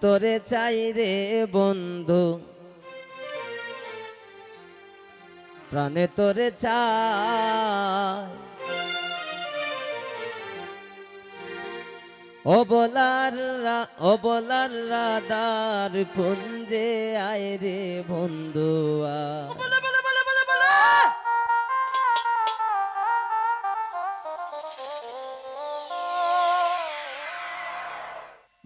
তোরে চাই রে বন্ধু। প্রাণে তোরে চাই। ও বলার রা- ও বলার রাদার কুঞ্জে আয় রে বন্ধুয়া।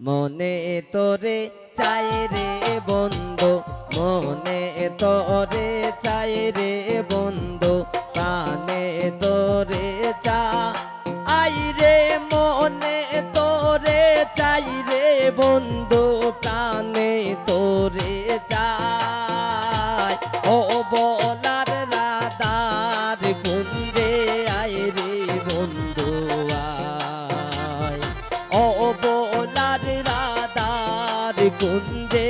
মনে তোরে চাই রে বন্ধু, মনে তোরে চাই রে বন্ধু কানে তোরে চা। আই রে মনে তোরে চাই রে বন্ধু কানে তোরে রাদার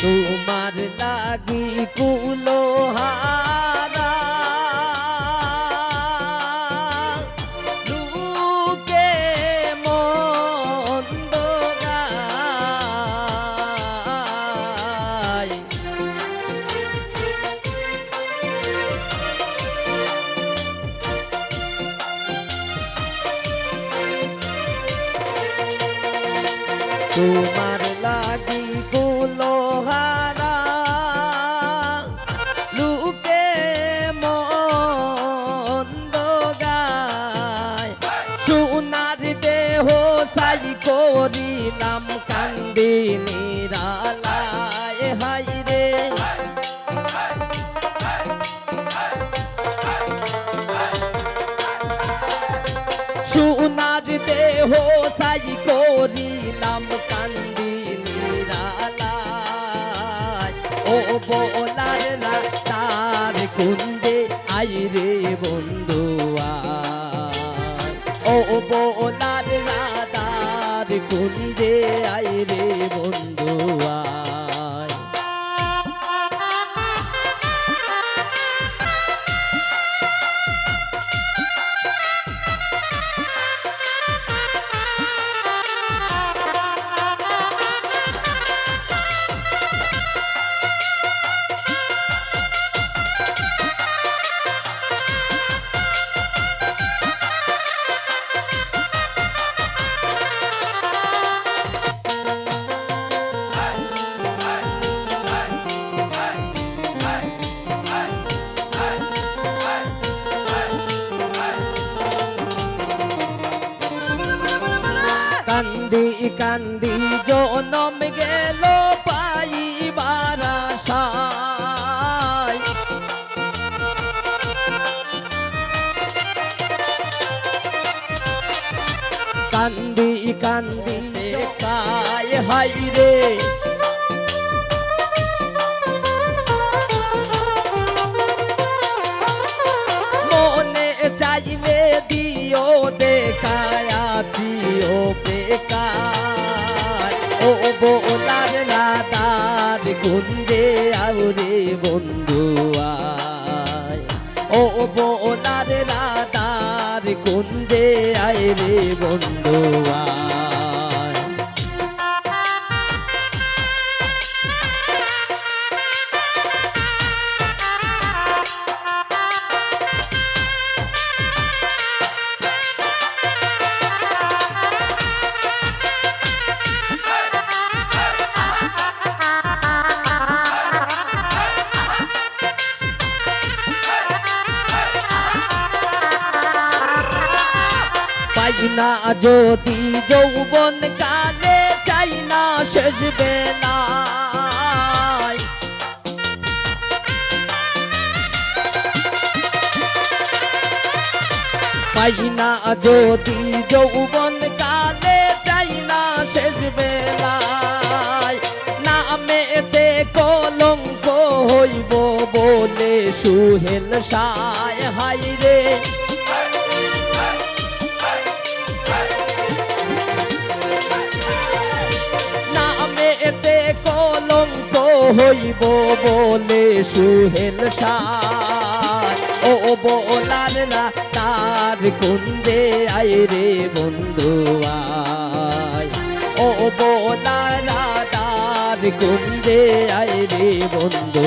তোমার লাগি কুলো তোমার নিরালায় হাই রে সোনার দেহ সাই করিলাম কান্দি নিরালায় ও বলার না তার কুন্দে আই রে বন্ধু। ও বলার না তার কুন্দে আই রে বন্ধু কান্দি জনম গেল পাইবার আশায়। কান্দি কান্দি কায় হাই রে। বোলার রাদার গুন্দে আউরে বন্ধু আয়। ও বোলার রাদার গুন্দে আয় রে বন্ধু আয়। না, যদি যৌবন কালে চাই না, শেষ বেলায়। পাই না, যদি যৌবন কালে চাই না, শেষ বেলায়। নামে কলঙ্ক হইব বলে সুহেল সায় হাই রে। হইব বলে সুহেল ও বলার না, তার কুন্দে আয় রে বন্ধু ও বলার তার কুন্দে আয় রে বন্ধু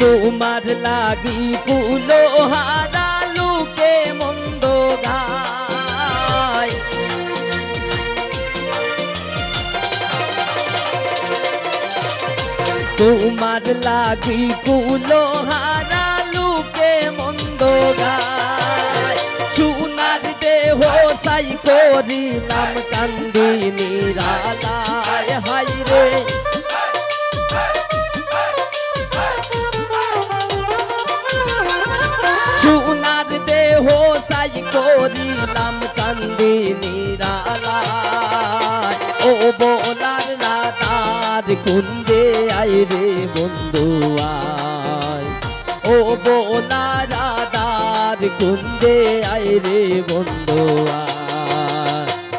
তোমার লাগি কুলো হারা লুকে মন্দ গায়। তোমার লাগি কুলো হারা লুকে মন্দ গায়। সোনার দেহ সাই করিলাম কান্দি নিরালায় হাই কান্দি নিরালায়। ও বলার না তার কুন্দে আয় রে বন্ধু আয়। ও বলার তার কুন্দে আয় রে বন্ধু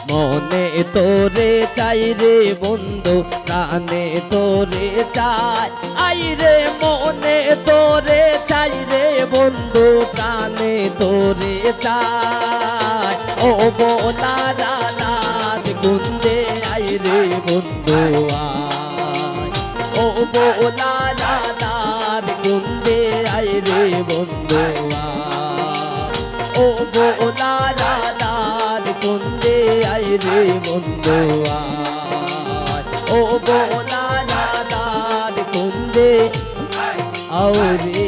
মনে তোরে চাই রে বন্ধু, প্রাণে তোরে চাই। আই রে মনে তোরে চাই রে বন্ধু, প্রাণে তোরে চাই। রানার গুন্দে আই রে বন্ধু আয়। ও বোলা রানার গুন্দে আই রে বন্ধু আয়। ও বোলা রানার গুন্দে আই রে বন্ধু আয়। ও বোলা রানার গুন্দে আও রে